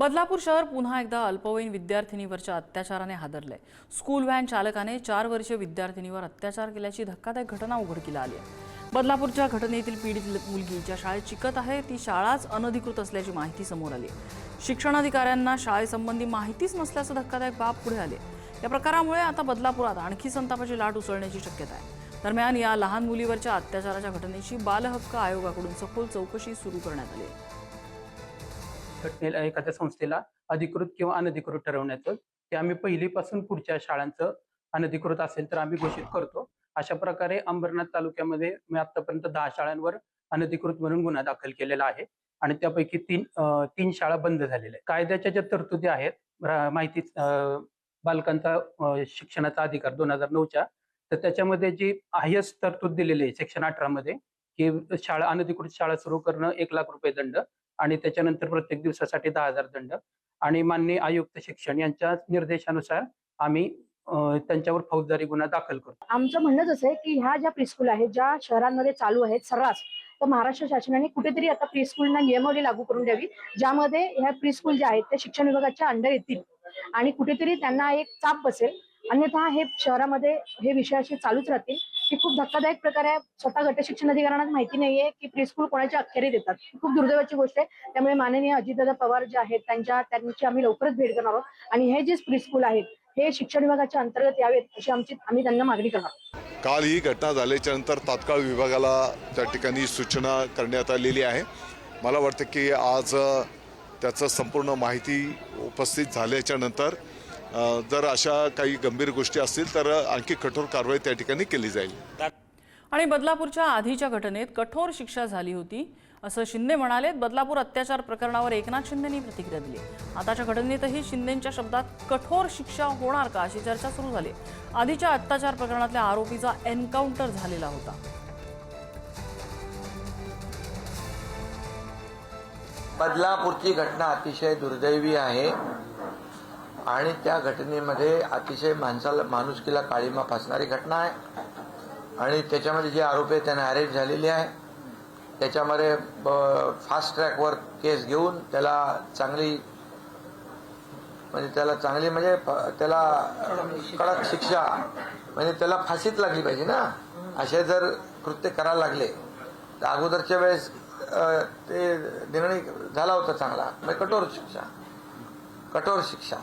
बदलापूर शहर पुन्हा एकदा अल्पवयीन विद्यार्थिनीवरच्या अत्याचाराने हादरलंय. स्कूल व्हॅन चालकाने चार वर्षीय विद्यार्थिनीवर अत्याचार केल्याची धक्कादायक घटना उघडकीला आली आहे. बदलापूरच्या घटनेतील पीडित मुलगी ज्या शाळेत शिकत आहे ती शाळाच अनधिकृत असल्याची माहिती समोर आली आहे. शिक्षणाधिकाऱ्यांना शाळेसंबंधी माहितीच नसल्याचं धक्कादायक बाब पुढे आले या प्रकारामुळे आता बदलापुरात आणखी संतापाची लाट उसळण्याची शक्यता आहे. दरम्यान या लहान मुलीवरच्या अत्याचाराच्या घटनेची बालहक्क आयोगाकडून सखोल चौकशी सुरू करण्यात आली आहे. घटनेला एखाद्या संस्थेला अधिकृत किंवा अनधिकृत ठरवण्याचं ते आम्ही पहिलीपासून पुढच्या शाळांचं अनधिकृत असेल तर आम्ही घोषित करतो. अशा प्रकारे अंबरनाथ तालुक्यामध्ये मी आतापर्यंत दहा शाळांवर अनधिकृत म्हणून गुन्हा दाखल केलेला आहे. आणि त्यापैकी तीन तीन शाळा बंद झालेल्या आहेत. कायद्याच्या ज्या तरतुदी आहेत माहिती बालकांचा शिक्षणाचा अधिकार दोन हजार नऊच्या तर त्याच्यामध्ये जी हायस्ट तरतूद दिलेली आहे सेक्शन अठरा मध्ये की शाळा अनधिकृत शाळा सुरू करणं एक लाख रुपये दंड आणि त्याच्यानंतर प्रत्येक दिवसासाठी दहा हजार दंड. आणि माननीय आयुक्त शिक्षण यांच्या निर्देशानुसार आम्ही त्यांच्यावर फौजदारी गुन्हा दाखल करतो. आमचं म्हणणंच असं आहे की ह्या ज्या प्रीस्कूल आहेत ज्या शहरांमध्ये चालू आहेत सर्रास तर महाराष्ट्र शासनाने कुठेतरी आता प्रीस्कूलना नियमावली लागू करून द्यावी ज्यामध्ये ह्या प्रीस्कूल ज्या आहेत त्या शिक्षण विभागाच्या अंडर येतील. आणि कुठेतरी त्यांना एक चाप बसेल. अन्यथा हे शहरामध्ये हे विषय असे चालूच राहतील. ही खूप धक्कादायक प्रकार आहे. स्वतः गट शिक्षण अधिकाऱ्यांना माहिती नाहीये की प्रीस्कूल कोणाच्या अखेरी देतात. खूप दुर्दैवाची गोष्ट आहे. त्यामुळे माननीय अजितदादा पवार जे आहेत त्यांच्या त्यांची आम्ही लवकरच भेट करणार आहोत. आणि हे जे प्रीस्कूल आहेत हे शिक्षण विभागाच्या अंतर्गत यावेत अशी आमची आम्ही त्यांना मागणी करणार काल ही घटना झाल्याच्यानंतर तात्काळ विभागाला त्या ठिकाणी सूचना करण्यात आलेली आहे. मला वाटतं की आज त्याचं संपूर्ण माहिती उपस्थित झाल्याच्यानंतर जर अशा काही गंभीर गोष्टी असतील तर आणखी कठोर कारवाई त्या ठिकाणी केली जाईल. आणि बदलापूरच्या आधीच्या घटनेत कठोर शिक्षा झाली होती असं शिंदे म्हणाले बदलापूर अत्याचार प्रकरणावर एकनाथ शिंदेनी प्रतिक्रिया दिली. आताच्या घटनेतही शिंदेच्या शब्दात कठोर शिक्षा होणार का अशी चर्चा सुरू झाली. आधीच्या अत्याचार प्रकरणातल्या आरोपीचा एन्काउंटर झालेला होता. बदलापूरची घटना अतिशय दुर्दैवी आहे. आणि त्या घटनेमध्ये अतिशय माणसाला माणुसकीला काळीमा फासणारी घटना आहे. आणि त्याच्यामध्ये जे आरोपी आहे त्यांना अरेस्ट झालेली आहे. त्याच्यामध्ये फास्ट ट्रॅकवर केस घेऊन त्याला चांगली म्हणजे त्याला चांगली म्हणजे त्याला कडक शिक्षा म्हणजे त्याला फाशीच लागली पाहिजे ना. असे जर कृत्य करायला लागले तर अगोदरच्या वेळेस ते निर्णय झाला होता चांगला. म्हणजे कठोर शिक्षा. कठोर शिक्षा.